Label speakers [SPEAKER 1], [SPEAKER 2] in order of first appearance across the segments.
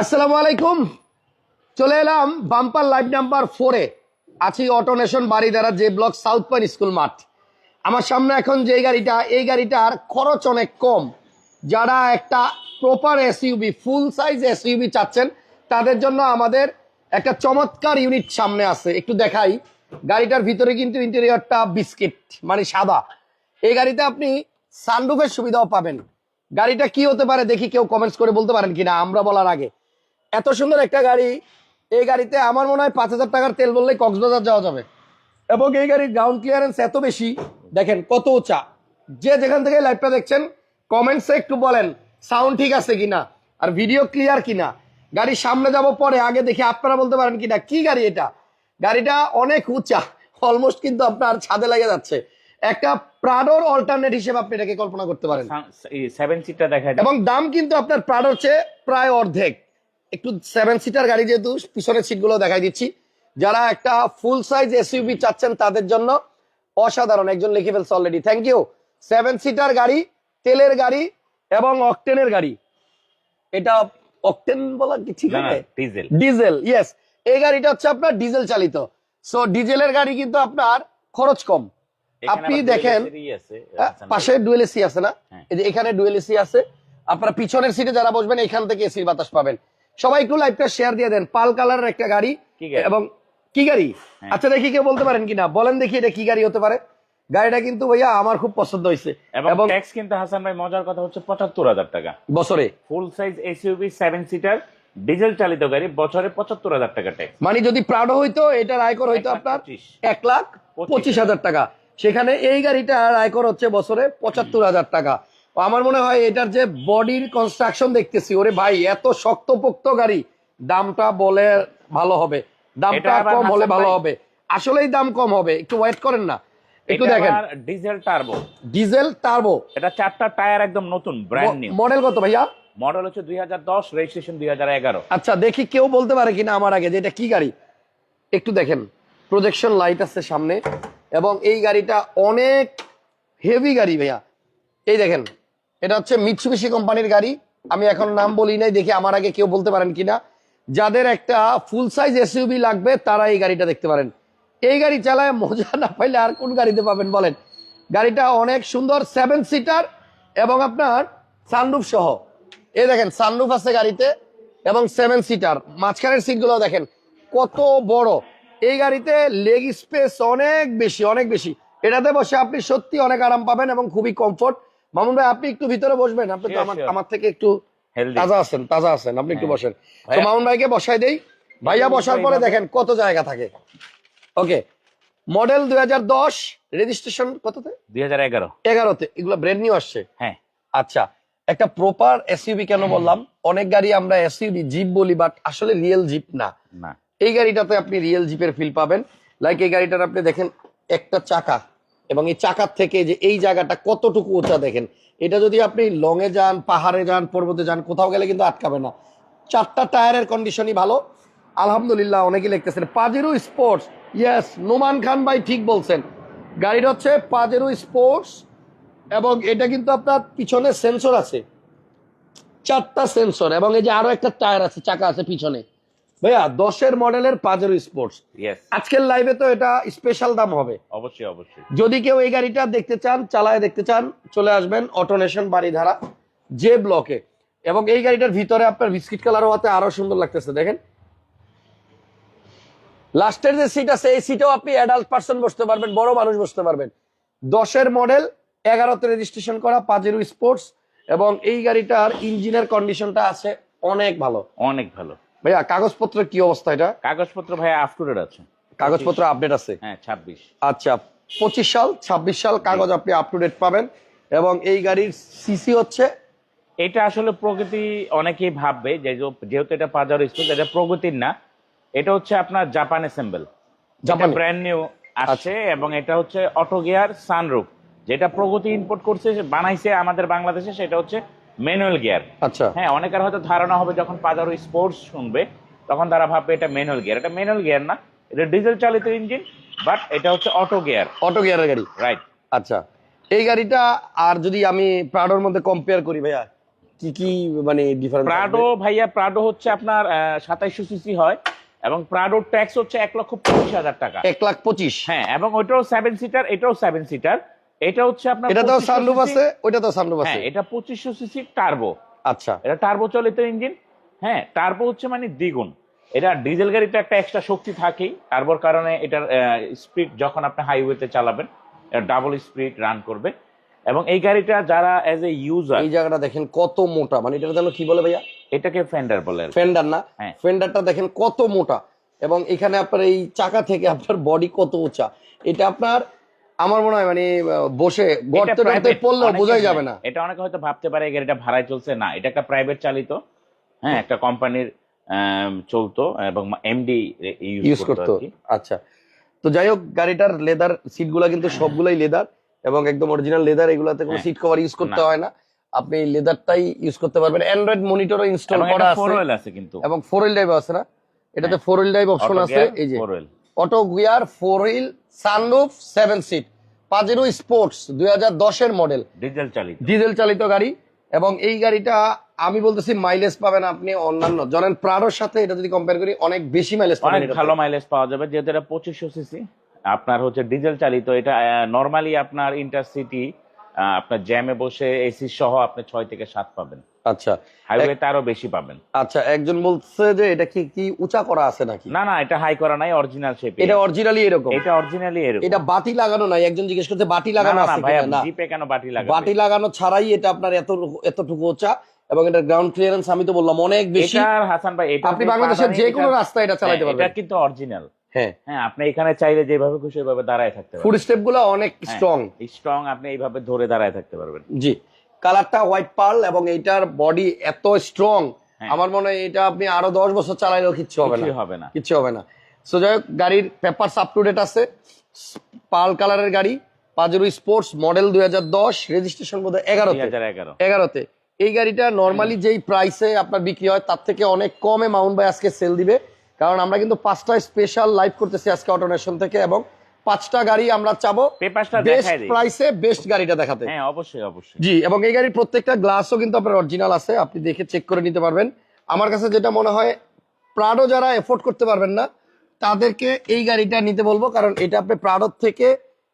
[SPEAKER 1] আসসালামু আলাইকুম। চলে এলাম বাম্পার লাইভ নাম্বার ফোরে আছি অটোনেশন বাড়ি দ্বারা যে ব্লক সাউথ পয়েন্ট স্কুল মাঠ। আমার সামনে এখন যে গাড়িটা, এই গাড়িটার খরচ অনেক কম। যারা একটা proper SUV full size SUV চাচ্ছেন, তাদের জন্য আমাদের একটা চমৎকার ইউনিট সামনে আছে। একটু দেখাই। গাড়িটার ভিতরে কিন্তু ইন্টেরিয়রটা বিস্কিট মানে সাদা। এই গাড়িতে আপনি সানরুফের সুবিধাও পাবেন। গাড়িটা কি হতে পারে দেখি কেউ কমেন্টস করে বলতে পারেন কিনা, আমরা বলার আগে। এত সুন্দর একটা গাড়ি। এই গাড়িতে আমার মনে হয় পাঁচ হাজার টাকার তেল বললেই কক্সবাজার যাওয়া যাবে। এবং এই গাড়ির গ্রাউন্ড ক্লিয়ারেন্স এত বেশি দেখেন কত উঁচা। যে যেখান থেকে লাইভটা দেখছেন কমেন্টসে একটু বলেন সাউন্ড ঠিক আছে কিনা আর ভিডিও ক্লিয়ার কিনা। গাড়ির সামনে যাব পরে আগে দেখি আপনারা বলতে পারেন কিনা কি গাড়ি এটা? গাড়িটা অনেক উঁচা অলমোস্ট কিন্তু আপনার ছাদে লেগে যাচ্ছে। একটা প্রাডোর অল্টারনেট হিসেবে আপনি এটাকে কল্পনা করতে পারেন।
[SPEAKER 2] সেভেন সিটটা দেখা
[SPEAKER 1] এবং দাম কিন্তু আপনার প্রাডোর চেয়ে প্রায় অর্ধেক। একটু সেভেন সিটার গাড়ি যেহেতু পিছনের সিটগুলো দেখাই দিচ্ছি। যারা একটা ফুল সাইজ এসইউভি চাচ্ছেন তাদের জন্য অসাধারণ একজন লিখে ফেলছে already thank you seven seater গাড়ি তেলের গাড়ি এবং অকটেনের গাড়ি। এটা অকটেন বলা কি ঠিক আছে
[SPEAKER 2] ডিজেল
[SPEAKER 1] ডিজেল ইয়েস এই গাড়িটা হচ্ছে আপনার ডিজেল চালিত। সো ডিজেলের গাড়ি কিন্তু আপনার খরচ কম। আপনি দেখেন হ্যাঁ, পাশে ডুয়েল এসি আছে না?
[SPEAKER 2] হ্যাঁ।
[SPEAKER 1] এই যে এখানে ডুয়েল এসি আছে। আপনার পিছনের সিটে যারা বসবেন এখান থেকে এসির বাতাস পাবেন। সবাই একটু লাইভটা শেয়ার দিয়ে দেন। পাল কালারের একটা গাড়ি এবং কি গাড়ি?
[SPEAKER 2] হ্যাঁ।
[SPEAKER 1] আচ্ছা দেখি কেউ বলতে পারেন কিনা। বলেন দেখি এটা কি গাড়ি হতে পারে। গাড়িটা কিন্তু ভাইয়া আমার খুব পছন্দ হয়েছে।
[SPEAKER 2] এবং ট্যাক্স কিন্তু হাসান ভাই মজার কথা হচ্ছে পঁচাত্তর হাজার টাকা।
[SPEAKER 1] বছরে।
[SPEAKER 2] Full size SUV seven seater diesel চালিত গাড়ি বছরে পঁচাত্তর হাজার টাকা ট্যাক্স
[SPEAKER 1] মানে যদি প্রাডো হইতো এটার আয়কর হইতো আপনার এক লাখ
[SPEAKER 2] পঁচিশ।
[SPEAKER 1] হাজার টাকা। সেখানে এই গাড়িটার আয়কর হচ্ছে বছরে পঁচাত্তর হাজার টাকা। আমার মনে হয় এটার যে বডির কনস্ট্রাকশন দেখতেছি ওরে ভাই এত শক্তপোক্ত গাড়ি দামটা বলে ভালো হবে। দামটা কম হলে ভালো হবে। আসলেই দাম কম হবে। একটু ওয়েট করেন না। একটু দেখেন।
[SPEAKER 2] ডিজেল টার্বো
[SPEAKER 1] ডিজেল টার্বো
[SPEAKER 2] এটা চারটা টায়ার একদম নতুন ব্র্যান্ড নিউ
[SPEAKER 1] মডেল কত ভাইয়া?
[SPEAKER 2] মডেল হচ্ছে দুই হাজার দশ রেজিস্ট্রেশন দুই হাজার এগারো।
[SPEAKER 1] আচ্ছা দেখি কেউ বলতে পারে কিনা আমার আগে যে এটা কি গাড়ি। একটু দেখেন। প্রজেকশন লাইট আছে সামনে। এবং এই গাড়িটা অনেক হেভি গাড়ি ভাইয়া। এই দেখেন। এটা হচ্ছে মিৎসুবিশি কোম্পানির গাড়ি। আমি এখন নাম বলি নাই, দেখি আমার আগে কেউ বলতে পারেন কিনা। যাদের একটা ফুল সাইজ এসইউবি লাগবে, তারা এই গাড়িটা দেখতে পারেন। এই গাড়ি চালায় মজা না পাইলে আর কোন গাড়িতে পাবেন বলেন? গাড়িটা অনেক সুন্দর সেভেন সিটার এবং আপনার সানরুফ সহ। এই দেখেন সানরুফ আছে গাড়িতে এবং সেভেন সিটার মাঝখানের সিটগুলো দেখেন, কত বড়। এই গাড়িতে লেগ স্পেস অনেক বেশি অনেক বেশি। এটাতে বসে আপনি সত্যি অনেক আরাম পাবেন এবং খুবই কমফোর্ট মামুন ভাই আপনি একটু ভিতরে বসবেন। আপনি তো আমার আমার থেকে একটু তাজা আছেন তাজা আছেন। আপনি একটু
[SPEAKER 2] হ্যাঁ।
[SPEAKER 1] বসেন। তো মামুন ভাইকে বসাই দেই। ভাইয়া বসার পরে দেখেন কত জায়গা থাকে। ওকে। মডেল দুই হাজার দশ রেজিস্ট্রেশন কততে?
[SPEAKER 2] দুই হাজার এগারো।
[SPEAKER 1] এগারোতে। এগুলো ব্র্যান্ড নিউ আসছে।
[SPEAKER 2] হ্যাঁ।
[SPEAKER 1] আচ্ছা একটা প্রপার এসইউভি কেন বললাম? অনেক গাড়ি আমরা এসইউভি জিপ বলি বাট আসলে রিয়েল জিপ না।
[SPEAKER 2] না।
[SPEAKER 1] এই গাড়িটাতে আপনি রিয়েল জিপের ফিল পাবেন। লাইক এই গাড়িটার আপনি দেখেন একটা চাকা। এবং এই চাকার থেকে যে এই জায়গাটা কতটুকু উঁচা দেখেন, এটা যদি আপনি লং এ যান, পাহাড়ে যান, পর্বতে যান, কোথাও গেলে কিন্তু আটকাবে না। চারটা টায়ারের কন্ডিশনই ভালো। আলহামদুলিল্লাহ অনেকেই লিখতেছেন, Pajero sports yes Noman Khan ভাই ঠিক বলছেন। গাড়িটা হচ্ছে পাজেরো স্পোর্টস এবং এটা কিন্তু আপনার পিছনে সেন্সর আছে। চারটা সেন্সর এবং এই যে আরও একটা টায়ার আছে, চাকা আছে পিছনে। ভাইয়া দশের মডেলের পাজেরো স্পোর্টস আজকের লাইভে তো এটা স্পেশাল দাম হবে।
[SPEAKER 2] অবশ্যই অবশ্যই।
[SPEAKER 1] যদি কেউ এই গাড়িটা দেখতে চান চালায় দেখতে চান চলে আসবেন অটোনেশন বাড়িধারা যে ব্লকে এবং এই গাড়িটার ভিতরে আপনার বিস্কিট কালার হওয়াতে আরও সুন্দর লাগতেছে দেখেন। লাস্টের যে সিট আছে এই সিটেও আপনি অ্যাডাল্ট পার্সন বসতে পারবেন বড় মানুষ বসতে পারবেন। দশের মডেল এগারোতে রেজিস্ট্রেশন করা পাজেরো স্পোর্টস এবং এই গাড়িটার ইঞ্জিনের কন্ডিশনটা আছে অনেক ভালো।
[SPEAKER 2] অনেক ভালো।
[SPEAKER 1] ভাইয়া কাগজপত্রের কি অবস্থা এটা?
[SPEAKER 2] কাগজপত্র ভাই আপ টু ডেট আছে।
[SPEAKER 1] কাগজপত্র আপডেট আছে?
[SPEAKER 2] হ্যাঁ ছাব্বিশ।
[SPEAKER 1] আচ্ছা পঁচিশ সাল ছাব্বিশ সাল কাগজ আপনি আপ টু ডেট পাবেন এবং এই গাড়ির সিসি হচ্ছে?
[SPEAKER 2] এটা আসলে প্রগতি অনেকেই ভাববে যে যে- যেহেতু এটা পাজার স্কুল এটা প্রগতির না। এটা হচ্ছে আপনার জাপান অ্যাসেম্বল
[SPEAKER 1] জাপানি।
[SPEAKER 2] ব্র্যান্ড নিউ আসছে এবং এটা হচ্ছে অটো গিয়ার সানরুফ যেটা প্রগতি ইম্পোর্ট করছে বানাইছে আমাদের বাংলাদেশে সেটা হচ্ছে ম্যানুয়াল গিয়ার
[SPEAKER 1] আচ্ছা।
[SPEAKER 2] হ্যাঁ অনেকের হয়তো ধারণা হবে যখন পাজারো স্পোর্টস শুনবে তখন তারা ভাববে এটা ম্যানুয়াল গিয়ার এটা ম্যানুয়াল গিয়ার না এটা ডিজেল চালিত ইঞ্জিন বাট এটা হচ্ছে অটো গিয়ার
[SPEAKER 1] অটো গিয়ারের গাড়ি।
[SPEAKER 2] রাইট
[SPEAKER 1] আচ্ছা এই গাড়িটা আর যদি আমি প্রাডোর মধ্যে কম্পেয়ার করি ভাইয়া কি কি মানে ডিফারেন্স
[SPEAKER 2] প্রাডো ভাইয়া প্রাডো হচ্ছে আপনার সাতাইশো সিসি হয় এবং প্রাডোর ট্যাক্স হচ্ছে এক লক্ষ পঁচিশ হাজার টাকা।
[SPEAKER 1] এক লাখ পঁচিশ।
[SPEAKER 2] হ্যাঁ এবং ওইটাও সেভেন সিটার এটাও সেভেন সিটার এটা হচ্ছে আপনার
[SPEAKER 1] এটা তো
[SPEAKER 2] 2500
[SPEAKER 1] সানরুফ আছে তো সানরুফ আছে।
[SPEAKER 2] হ্যাঁ এটা পঁচিশশো সিসি টার্বো
[SPEAKER 1] আচ্ছা।
[SPEAKER 2] এটা টার্বো চালিত ইঞ্জিন হ্যাঁ টার্বো হচ্ছে মানে দ্বিগুণ। এটা ডিজেল গাড়িতে একটা এক্সট্রা শক্তি থাকেই। টার্বোর কারণে এটার স্পিড যখন আপনি হাইওয়েতে চালাবেন এটা ডাবল স্পিড রান করবে। এবং এই গাড়িটা যারা এজ এ ইউজার
[SPEAKER 1] এই জায়গাটা দেখেন কত মোটা। মানে এটা যেন কি বলে ভাইয়া?
[SPEAKER 2] এটাকে ফেন্ডার বলে
[SPEAKER 1] ফেন্ডার না?
[SPEAKER 2] হ্যাঁ।
[SPEAKER 1] ফেন্ডারটা দেখেন কত মোটা। এবং এখানে আপনার এই চাকা থেকে আপনার বডি কত উঁচা। এটা আপনার আমার মনে হয় মানে বসে গর্তে টর্তে পড়লেও বোঝাই যাবে না।
[SPEAKER 2] এটা অনেকে হয়তো ভাবতে পারে গাড়িটা ভাড়ায় চলছে। না এটা একটা প্রাইভেট চালিত হ্যাঁ একটা কোম্পানির চলতো এবং এমডি
[SPEAKER 1] ইউজ করতো। আচ্ছা। তো যাই হোক গাড়িটার লেদার সিটগুলা কিন্তু সবগুলাই লেদার এবং একদম অরিজিনাল লেদার এগুলাতে কোনো
[SPEAKER 2] হ্যাঁ।
[SPEAKER 1] সিট কভার ইউজ করতে হয় না। আপনি লেদারটাই ইউজ করতে পারবেন। অ্যান্ড্রয়েড মনিটরও ইনস্টল করা
[SPEAKER 2] এটা ফোর
[SPEAKER 1] আছে
[SPEAKER 2] হুইল আছে কিন্তু।
[SPEAKER 1] এবং ফোর হুইল ড্রাইভ আছে না? এটাতে ফোর হুইল ড্রাইভ অপশন আছে এই যে।
[SPEAKER 2] Four wheel
[SPEAKER 1] auto gear four wheel sunroof seven seat. Pajero sports দুই হাজার মডেল।
[SPEAKER 2] ডিজেল চালিত
[SPEAKER 1] ডিজেল চালিত গাড়ি। এবং এই গাড়িটা আমি বলতেছি মাইলেজ পাবেন আপনি অন্যান্য। জনেন প্রাডোর সাথে এটা যদি কম্পেয়ার করি অনেক বেশি মাইলেজ পাবেন
[SPEAKER 2] ভালো মাইলেজ পাওয়া যাবে যেহেতু এটা পঁচিশশো সিসি আপনার হচ্ছে ডিজেল চালিত এটা নর্মালি আপনার ইন্টারসিটি আপনার জ্যামে বসে এসি সহ আপনি ছয় থেকে সাত পাবেন।
[SPEAKER 1] আচ্ছা।
[SPEAKER 2] হাইওয়েতে আরও বেশি পাবেন।
[SPEAKER 1] আচ্ছা একজন বলছে যে এটা কি কি উঁচা করা আছে নাকি?
[SPEAKER 2] না না এটা হাই করা নাই অরিজিনাল শেপ
[SPEAKER 1] এটা অরিজিনালি এরকম?
[SPEAKER 2] এটা অরিজিনালি এরকম।
[SPEAKER 1] এটা বাতি লাগানো নাই একজন জিজ্ঞেস করতে বাতি লাগানো
[SPEAKER 2] না, না
[SPEAKER 1] আছে কিনা? না।
[SPEAKER 2] জিপে কেন বাটি লাগাবে?
[SPEAKER 1] বাটি লাগানো ছাড়াই এটা আপনার এত এতটুকু উঁচা এবং এটা গ্রাউন্ড ক্লিয়ারেন্স আমি তো বললাম অনেক বেশি।
[SPEAKER 2] এটার হাসান ভাই এটা
[SPEAKER 1] আপনি বাংলাদেশের যে কোনো
[SPEAKER 2] এটা-
[SPEAKER 1] রাস্তায় এটা চালাতে
[SPEAKER 2] হ্যাঁ,
[SPEAKER 1] পারবেন।
[SPEAKER 2] এটা কিন্তু অরিজিনাল
[SPEAKER 1] হ্যাঁ।
[SPEAKER 2] হ্যাঁ আপনি এখানে চাইলে যেভাবে খুশি ওইভাবে দাঁড়ায় থাকতে
[SPEAKER 1] ফুড
[SPEAKER 2] পারবেন
[SPEAKER 1] স্টেপগুলো অনেক স্ট্রং
[SPEAKER 2] স্ট্রং আপনি এইভাবে ধরে দাঁড়ায় থাকতে পারবেন।
[SPEAKER 1] জি। কালারটা হোয়াইট পার্ল এবং এইটার বডি এত স্ট্রং
[SPEAKER 2] হ্যাঁ।
[SPEAKER 1] আমার মনে হয় এটা আপনি আরও দশ বছর চালাইলেও কিচ্ছু হবে না।
[SPEAKER 2] হবে না।
[SPEAKER 1] কিচ্ছু হবে না। সো যাই হোক গাড়ির পেপার আপ টু ডেট আছে। পাল কালারের গাড়ি পাজেরো স্পোর্টস মডেল দুই হাজার দশ রেজিস্ট্রেশন বোধ এগারোতে।
[SPEAKER 2] এগারো।
[SPEAKER 1] এগারোতে। এই গাড়িটা নর্মালি যেই প্রাইসে আপনার বিক্রি হয় তার থেকে অনেক কমে মাউন্ট বাই আজকে সেল দিবে। কারণ আমরা কিন্তু পাঁচটা স্পেশাল লাইভ করতেছি আজকে অটোনেশন থেকে এবং পাঁচটা গাড়ি আমরা চাবো বেস্ট প্রাইসে বেস্ট গাড়িটা দেখাতে।
[SPEAKER 2] হ্যাঁ অবশ্যই অবশ্যই।
[SPEAKER 1] জি এবং এই গাড়ির প্রত্যেকটা গ্লাসও কিন্তু আপনার অরিজিনাল আছে আপনি দেখে চেক করে নিতে পারবেন। আমার কাছে যেটা মনে হয় প্রাডো যারা এফোর্ড করতে পারবেন না তাদেরকে এই গাড়িটা নিতে বলব কারণ এটা আপনি প্রাডোর থেকে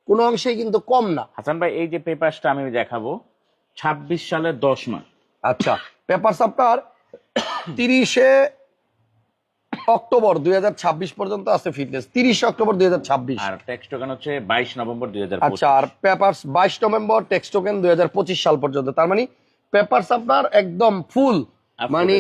[SPEAKER 1] কোনো অংশেই কিন্তু কম না।
[SPEAKER 2] হাসান ভাই এই যে পেপারসটা আমি দেখাবো ছাব্বিশ সালের দশ মাস
[SPEAKER 1] আচ্ছা পেপার আপনার তিরিশে অক্টোবর দুই হাজার ছাব্বিশ পর্যন্ত আছে ফিটনেস তিরিশে অক্টোবর দুই
[SPEAKER 2] আর ট্যাক্স টোকেন হচ্ছে বাইশ নভেম্বর দুই হাজার
[SPEAKER 1] আচ্ছা আর পেপারস বাইশ নভেম্বর টেক্সট টোকেন দুই সাল পর্যন্ত। তার মানে পেপারস আপনার একদম ফুল মানে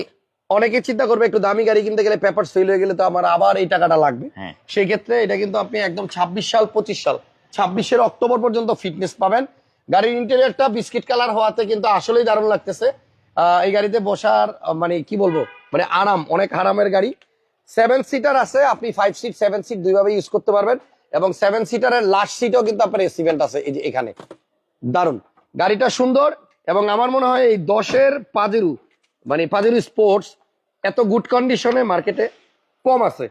[SPEAKER 1] অনেকে চিন্তা করবে একটু দামি গাড়ি কিনতে গেলে পেপারস ফেল হয়ে গেলে তো আমার আবার এই টাকাটা লাগবে।
[SPEAKER 2] হ্যাঁ।
[SPEAKER 1] সেই ক্ষেত্রে এটা কিন্তু আপনি একদম ছাব্বিশ সাল পঁচিশ সাল ছাব্বিশের অক্টোবর পর্যন্ত ফিটনেস পাবেন। গাড়ির ইন্টেরিয়রটা বিস্কিট কালার হওয়াতে কিন্তু আসলেই দারুণ লাগতেছে। আহ, এই গাড়িতে বসার মানে কি বলব? মানে আরাম অনেক আরামের গাড়ি। সেভেন সিটার আছে, আপনি ফাইভ সিট সেভেন সিট দুইভাবে ইউজ করতে পারবেন। এবং সেভেন সিটারের লাস্ট সিটও কিন্তু আপনার এসিভেন্ট আছে, এই যে এখানে। দারুণ। গাড়িটা সুন্দর, এবং আমার মনে হয় এই দশের পাজেরু মানে পাজেরু স্পোর্টস এত গুড কন্ডিশনে মার্কেটে কম আছে।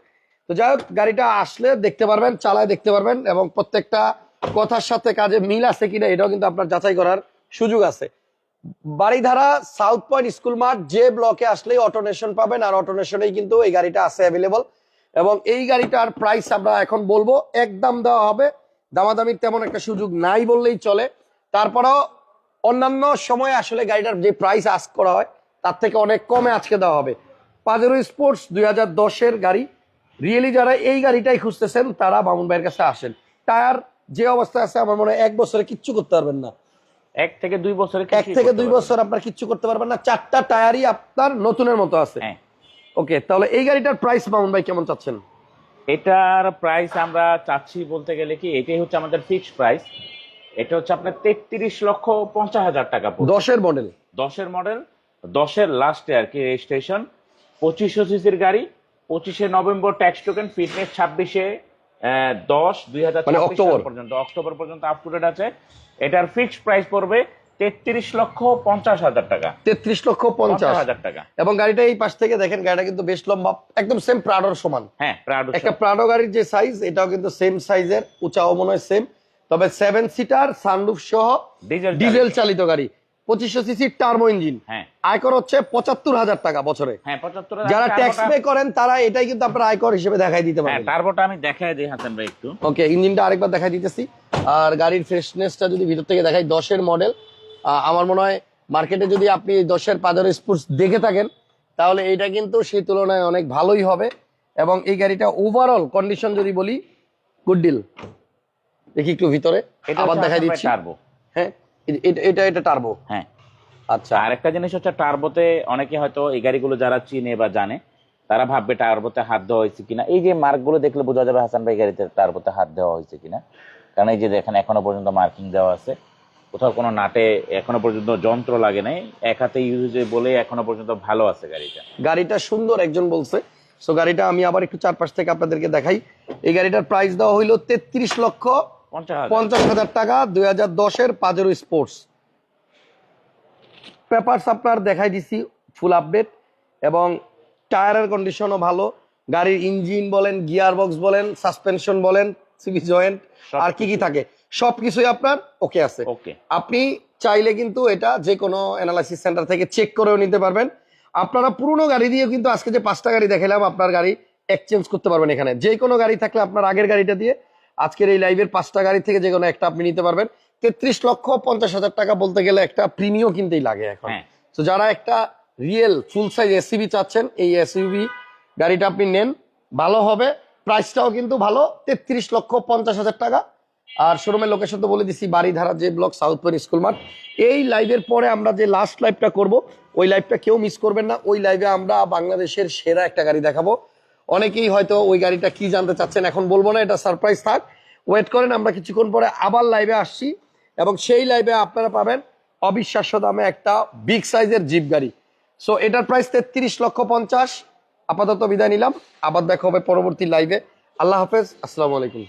[SPEAKER 1] তো যাই গাড়িটা আসলে দেখতে পারবেন, চালায় দেখতে পারবেন, এবং প্রত্যেকটা কথার সাথে কাজে মিল আছে কিনা এটাও কিন্তু আপনার যাচাই করার সুযোগ আছে। বাড়িধারা সাউথ পয়েন্ট স্কুল মাঠ যে ব্লকে আসলেই অটোনেশন পাবেন আর অটোনেশনেই কিন্তু এই গাড়িটা আছে অ্যাভেলেবল এবং এই গাড়িটার প্রাইস আমরা এখন বলব একদম দেওয়া হবে। দামাদামির তেমন একটা সুযোগ নাই বললেই চলে। তারপরেও অন্যান্য সময় আসলে গাড়িটার যে প্রাইস আস্ক করা হয়, তার থেকে অনেক কমে আজকে দেওয়া হবে। পাজেরো স্পোর্টস দুই হাজার দশের গাড়ি। রিয়েলি যারা এই গাড়িটাই খুঁজতেছেন, তারা বামুন ভাইয়ের কাছে আসেন। টায়ার যে অবস্থায় আছে, আমার মনে হয় এক বছরে কিচ্ছু করতে পারবেন না।
[SPEAKER 2] এক থেকে দুই বছরে
[SPEAKER 1] এক থেকে দুই বছর আপনার কিচ্ছু করতে পারবেন না। চারটা টায়ারই আপনার নতুনের মতো আছে।
[SPEAKER 2] হ্যাঁ।
[SPEAKER 1] ওকে তাহলে এই গাড়িটার প্রাইস মামুন ভাই কেমন চাচ্ছেন?
[SPEAKER 2] এটার প্রাইস আমরা চাচ্ছি বলতে গেলে কি এটাই হচ্ছে আমাদের ফিক্সড প্রাইস এটা হচ্ছে আপনার তেত্রিশ লক্ষ পঞ্চাশ হাজার টাকা
[SPEAKER 1] দশের মডেল
[SPEAKER 2] দশের মডেল দশের লাস্টে আর কি রেজিস্ট্রেশন পঁচিশশো সিসির গাড়ি পঁচিশে নভেম্বর ট্যাক্স টোকেন ফিটনেস ছাব্বিশে দশ দুই হাজার
[SPEAKER 1] মানে অক্টোবর।
[SPEAKER 2] পর্যন্ত অক্টোবর পর্যন্ত আপ টু ডেট আছে। এটার ফিক্সড প্রাইস পড়বে তেত্রিশ লক্ষ পঞ্চাশ হাজার টাকা।
[SPEAKER 1] তেত্রিশ লক্ষ
[SPEAKER 2] পঞ্চাশ। হাজার টাকা।
[SPEAKER 1] এবং গাড়িটা এই পাশ থেকে দেখেন গাড়িটা কিন্তু বেশ লম্বা একদম সেম প্রাডোর সমান।
[SPEAKER 2] হ্যাঁ প্রাউড
[SPEAKER 1] একটা প্রাডো গাড়ির যে সাইজ এটাও কিন্তু সেম সাইজের উঁচাও মনে হয় সেম তবে সেভেন সিটার সানরুফ সহ
[SPEAKER 2] ডিজেল
[SPEAKER 1] ডিজেল চালিত গাড়ি। পঁচিশশো সিসি টার্বো ইঞ্জিন
[SPEAKER 2] হ্যাঁ।
[SPEAKER 1] আয়কর হচ্ছে পঁচাত্তর হাজার টাকা বছরে।
[SPEAKER 2] হ্যাঁ
[SPEAKER 1] যারা ট্যাক্স পে করেন তারা এটাই কিন্তু আপনার আয়কর হিসেবে দেখাই দিতে
[SPEAKER 2] হ্যাঁ
[SPEAKER 1] পারেন
[SPEAKER 2] টার্বোটা আমি দেখাই দিই হাসান ভাই একটু।
[SPEAKER 1] ওকে ইঞ্জিনটা আরেকবার দেখাই দিতেছি। আর গাড়ির ফ্রেশনেসটা যদি ভিতর থেকে দেখাই দশের মডেল আমার মনে হয় মার্কেটে যদি আপনি দশের পাজার স্পোর্টস দেখে থাকেন তাহলে এটা কিন্তু সেই তুলনায় অনেক ভালোই হবে। এবং এই গাড়িটা ওভারঅল কন্ডিশন যদি বলি গুড ডিল দেখি একটু ভিতরে
[SPEAKER 2] এটা
[SPEAKER 1] আবার দেখাই দিচ্ছি।
[SPEAKER 2] টার্বো
[SPEAKER 1] এটা- এটা টার্বো
[SPEAKER 2] হ্যাঁ।
[SPEAKER 1] আচ্ছা।
[SPEAKER 2] আরেকটা জিনিস হচ্ছে টার্বোতে অনেকে হয়তো এই গাড়িগুলো যারা চিনে বা জানে তারা ভাববে টার্বোতে হাত দেওয়া হয়েছে কিনা। এই যে মার্কগুলো দেখলে বোঝা যাবে হাসান ভাই গাড়িতে টার্বোতে হাত দেওয়া হয়েছে কিনা। কারণ এই যে দেখেন এখনও পর্যন্ত মার্কিং দেওয়া আছে। কোথাও কোনো নাটে এখনও পর্যন্ত যন্ত্র লাগে নাই। এক হাতে ইউজে বলে এখনও পর্যন্ত ভালো আছে গাড়িটা।
[SPEAKER 1] গাড়িটা সুন্দর একজন বলছে। সো গাড়িটা আমি আবার একটু চারপাশ থেকে আপনাদেরকে দেখাই। এই গাড়িটার প্রাইস দেওয়া হইল তেত্রিশ লক্ষ পঞ্চাশ হাজার। টাকা দুই হাজার দশের পাজেরো স্পোর্টস পেপারস আপনার দেখাই দিছি ফুল আপডেট এবং টায়ারের কন্ডিশনও ভালো। গাড়ির ইঞ্জিন বলেন গিয়ার বক্স বলেন সাসপেনশন বলেন সিবি জয়েন্ট আর কি কি থাকে? সবকিছুই আপনার ওকে আছে।
[SPEAKER 2] ওকে
[SPEAKER 1] আপনি চাইলে কিন্তু এটা যে কোনো অ্যানালাইসিস সেন্টার থেকে চেক করেও নিতে পারবেন। আপনারা পুরনো গাড়ি দিয়েও কিন্তু আজকে যে পাঁচটা গাড়ি দেখালাম আপনার গাড়ি এক্সচেঞ্জ করতে পারবেন এখানে। যে কোনো গাড়ি থাকলে আপনার আগের গাড়িটা দিয়ে আজকের এই লাইভের পাঁচটা গাড়ি থেকে যে কোনো একটা আপনি নিতে পারবেন। তেত্রিশ লক্ষ পঞ্চাশ হাজার টাকা বলতে গেলে একটা প্রিমিয় কিনতেই লাগে এখন।
[SPEAKER 2] হ্যাঁ।
[SPEAKER 1] তো যারা একটা রিয়েল ফুল সাইজ এসইবি চাচ্ছেন এই এসইবি গাড়িটা আপনি নেন ভালো হবে। প্রাইসটাও কিন্তু ভালো তেত্রিশ লক্ষ পঞ্চাশ হাজার টাকা। আর শোরুমের লোকেশন তো বলে দিছি বাড়িধারা যে ব্লক সাউথ পয়েন্ট স্কুল মাঠ। এই লাইভের পরে আমরা যে লাস্ট লাইভটা করব ওই লাইভটা কেউ মিস করবেন না। ওই লাইভে আমরা বাংলাদেশের সেরা একটা গাড়ি দেখাবো। অনেকেই হয়তো ওই গাড়িটা কি জানতে চাচ্ছেন এখন বলব না, এটা সারপ্রাইজ থাক। ওয়েট করেন, আমরা কিছুক্ষণ পরে আবার লাইভে আসছি এবং সেই লাইভে আপনারা পাবেন অবিশ্বাস্য দামে একটা বিগ সাইজের জিপ গাড়ি। সো এটার প্রাইস তেত্রিশ লক্ষ পঞ্চাশ। আপাতত বিদায় নিলাম। আবার দেখা হবে পরবর্তী লাইভে আল্লাহ হাফেজ। আসসালামু আলাইকুম।